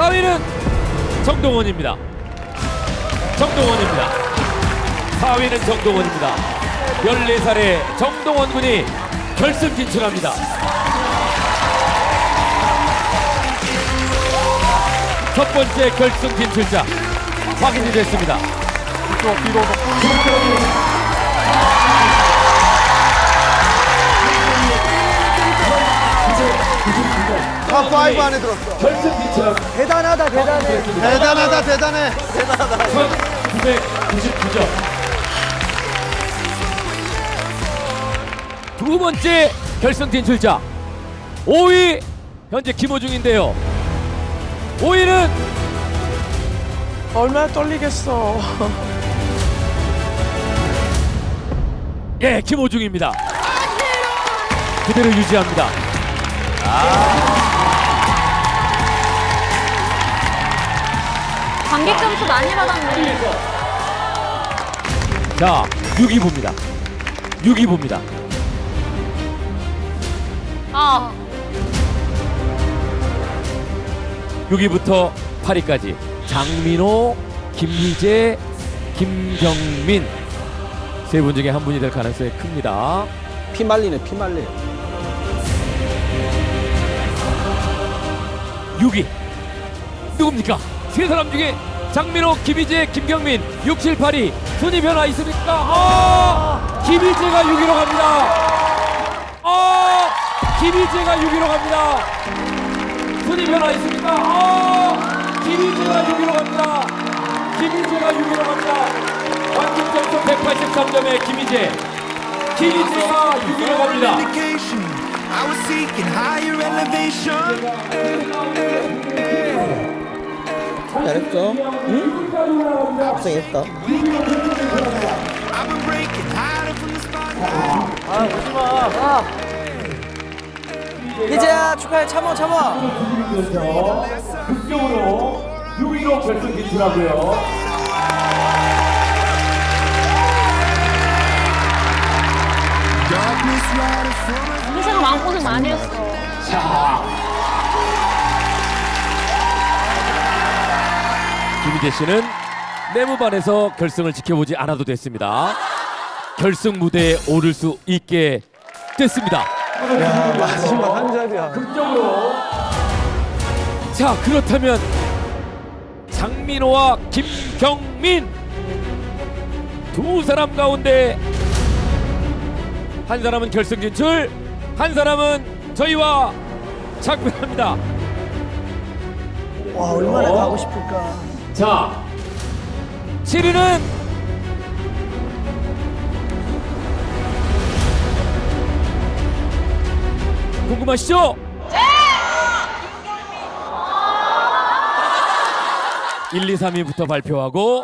4위는 정동원입니다. 정동원입니다. 4위는 정동원입니다. 14살의 정동원 군이 결승 진출합니다. 첫 번째 결승 진출자 확인이 됐습니다. 탑5 안에 들었어. 결승 진출한 대단하다 대단해. 대단하다, 대단해. 1999점. 두 번째 결승 진출자 5위 현재 김호중인데요. 5위는 얼마나 떨리겠어. 예 김호중입니다. 그대로 유지합니다. 관객 점수 많이 받았네. 자 6위 봅니다. 6위 봅니다. 아, 6위부터 8위까지 장민호, 김희재, 김경민 세 분 중에 한 분이 될 가능성이 큽니다. 피말리네 피말리. 6위 누굽니까? 세 사람 중에 장민호, 김희재, 김경민 6, 7, 8위 순위 변화 있습니까? 아! 김희재가 6위로 갑니다. 아! 김희재가 6위로 갑니다. 순위 변화 있습니까? 아! 김희재가 6위로 갑니다. 김희재가 6위로 갑니다. 완전 점수 183점의 김희재. 김희재가 6위로 갑니다. 잘했어. 응? breaking higher from the spotlight. 이제야 축하해 참어 참어. 극적으로 6위로 결승 진출하고요. 희재가 마음고생 많이 했어. 김 희재 씨는 내무반에서 결승을 지켜보지 않아도 됐습니다. 결승 무대에 오를 수 있게 됐습니다. 마지막 한 자리야. 자 그렇다면 장민호와 김경민 두 사람 가운데 한 사람은 결승 진출, 한 사람은 저희와 작별합니다. 와 얼마나 가고 싶을까. 자 7위는 궁금하시죠? 네! 1, 2, 3위부터 발표하고